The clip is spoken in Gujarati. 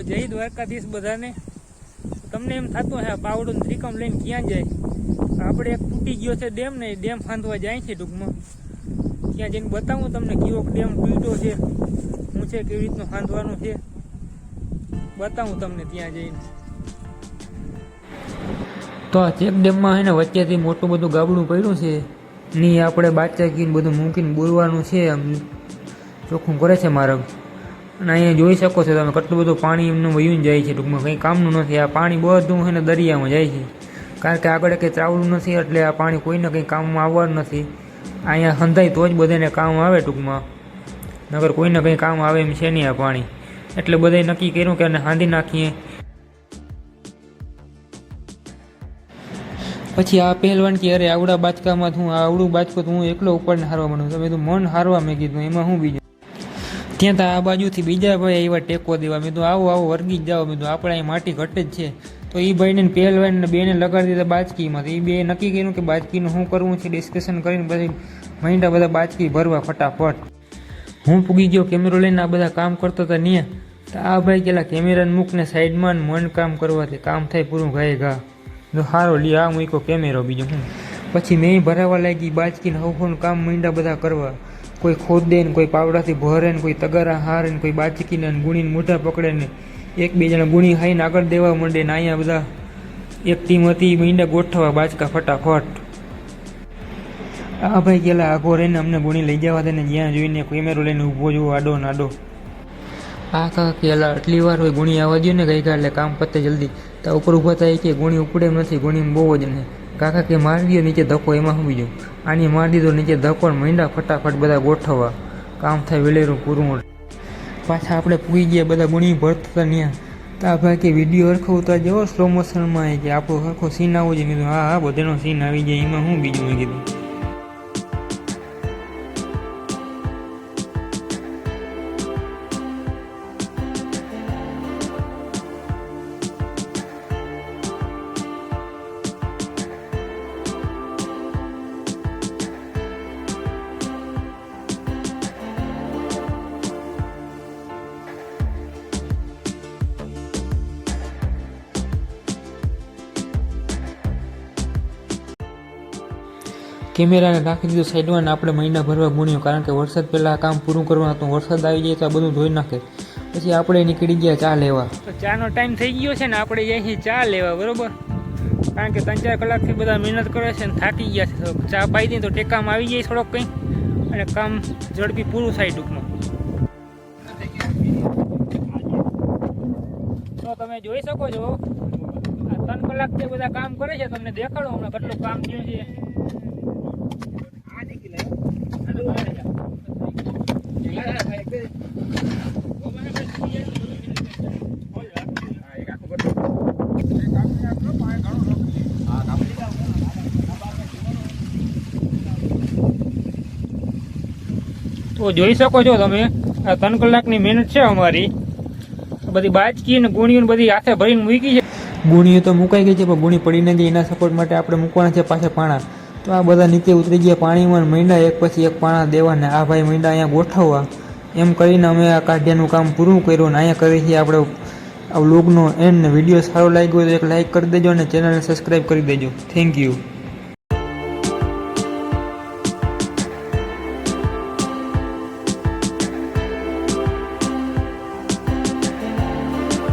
તો જય દ્વારકાધીશ બધાને. તમને એમ થતું હે પાવડો ત્રિકમ લઈને ક્યાં જાય? આપણે એક તૂટી ગયો છે ડેમ ને ડેમ ફાંદવા જાય છે ટૂંકમાં. ત્યાં જઈને બતાવું તમને કેવો ડેમ તૂટ્યો છે, હું છે, કેવી રીતનું ફાંદવાનું છે. બતાવું તમને ત્યાં જઈને. તો આ ચેક ડેમમાં હે ને, વચ્ચેથી મોટું બધું ગાબડું પડ્યું છે. ની આપણે બાચાકીને બધું મૂકીને બોલવાનું છે, આમ ચોખ્ખું કરે છે માર્ગ. અને અહીંયા જોઈ શકો છો તમે કેટલું બધું પાણી એમનું વયું જાય છે. ટૂંકમાં કંઈ કામનું નથી. આ પાણી બધું છે ને દરિયામાં જાય છે. કારણ કે આગળ કંઈ ચાવડું નથી, એટલે આ પાણી કોઈને કંઈ કામમાં આવવાનું નથી. અહીંયા સંધાય તો જ બધાને કામ આવે ટૂંકમાં. નગર કોઈને કંઈ કામ આવે એમ છે નહીં આ પાણી. એટલે બધાએ નક્કી કર્યું કે આને હાંધી નાખીએ. પછી આ પહેલવાન કે, અરે, આવડા બાચકામાં હું આવડું બાચકો તો હું એકલો ઉપરને હારવા માંડું તમે તો મન હારવા મેં કીધું એમાં હું બીજું ત્યાં તો આ બાજુથી બીજા ભાઈ એવા ટેકો દેવા. મેં તો આવો આવો, વર્ગી જ જાઓ. મેં તો આપણે અહીં માટી ઘટે જ છે. તો એ ભાઈને ને ને બેને લગાડી દીધા બાજકીમાં. તો એ બે નક્કી કર્યું કે બાજકીનું શું કરવું છે ડિસ્કશન કરીને પછી મહિના બધા બાચકી ભરવા ફટાફટ. હું પૂગી ગયો કેમેરો લઈને આ બધા કામ કરતો હતા ત્યાં તો આ ભાઈ પેલા કેમેરાને મૂકને સાઈડમાં મન કામ કરવાથી કામ થાય પૂરું ગાય ગા. જો સારો લી, આ મૂક્યો કેમેરો બીજો હું. પછી મેં ભરાવા લાગી બાચકીને હવનું કામ મીંડા બધા કરવા. કોઈ ખોદે ને કોઈ પાવડાથી ભરે ને કોઈ તગારા હારે ને કોઈ બાચકીને ગુણીને મોઢા પકડે ને એકબીજાને ગુણી ખાઈને આગળ દેવા માંડે ને અહીંયા બધા એક ટીમ હતી મીંડા ગોઠવા બાચકા ફટાફટ. આ ભાઈ ગયેલા આગો રહીને અમને ગુણી લઈ જવા દે ને જ્યાં જોઈને કેમેરો લઈને ઊભો જોવો, આડો નાડો આ કાકા કેલા આટલી વાર હોય ગુણી આવવા દો ને ગઈકાલે કામ પતે જલ્દી. તા ઉપર ઊભા થાય કે ગુણી ઉપડે નથી ગુણી બહુ જ ને. કાકા કે મારી દો નીચે ધક્કો, એમાં શું બીજું? આની મારી દીધો નીચે ધક્કો મીંડા ફટાફટ બધા ગોઠવવા. કામ થાય વેલેરું પૂરું પાછા આપણે પૂગી ગયા બધા ગુણી ભરતા ત્યાં. તા ભાઈ કે વીડિયો હરખો ઉતાર જવો સ્લો મોશનમાં કે આપણો હરખો સીન આવવો જોઈએ કીધું, હા હા, બધાનો સીન આવી જાય, એમાં હું બીજું? મેં કીધું. કેમેરાને રાખી દીધું સાઈડમાં અને આપણે મહિના ભરવા ગુણ્યો કારણ કે વરસાદ પહેલાં કામ પૂરું કરવાનું હતું. વરસાદ આવી જાય તો આ બધું ધોઈ નાખે. પછી આપણે નીકળી ગયા ચા લેવા. તો ચાનો ટાઈમ થઈ ગયો છે ને આપણે જઈએ ચા લેવા, બરોબર? કારણ કે ત્રણ ચાર કલાકથી બધા મહેનત કરે છે ને થાકી ગયા છે. ચા પાઈ દઈએ તો ટેકામાં આવી જાય થોડોક કંઈ. અને કામ ઝડપી પૂરું થાય ટૂંકમાં. તો તમે જોઈ શકો છો ત્રણ કલાકથી બધા કામ કરે છે. તમને દેખાડો, હમણાં કેટલું કામ થયું છે. તો જોઈ શકો છો તમે, આ ત્રણ કલાકની મહેનત છે અમારી. બધી બાજકી અને ગુણીઓ બધી હાથે ભરીને મૂકી છે. ગુણીઓ તો મુકાઈ ગઈ છે, પણ ગુણી પડી નથી એના સપોર્ટ માટે આપણે મૂકવાના છે પાછા પાણા. તો આ બધા નીચે ઉતરી ગયા પાણીમાં મહિના એક પછી એક પાણા દેવાને. આ ભાઈ મહિના અહીંયા ગોઠવવા. એમ કરીને અમે આ કાઢ્યાનું કામ પૂરું કર્યું અને અહીંયા કરી આપણે આ વ્લોગનો એન્ડ વીડિયો સારો લાગ્યો તો એક લાઇક કરી દેજો અને ચેનલને સબસ્ક્રાઈબ કરી દેજો. Thank you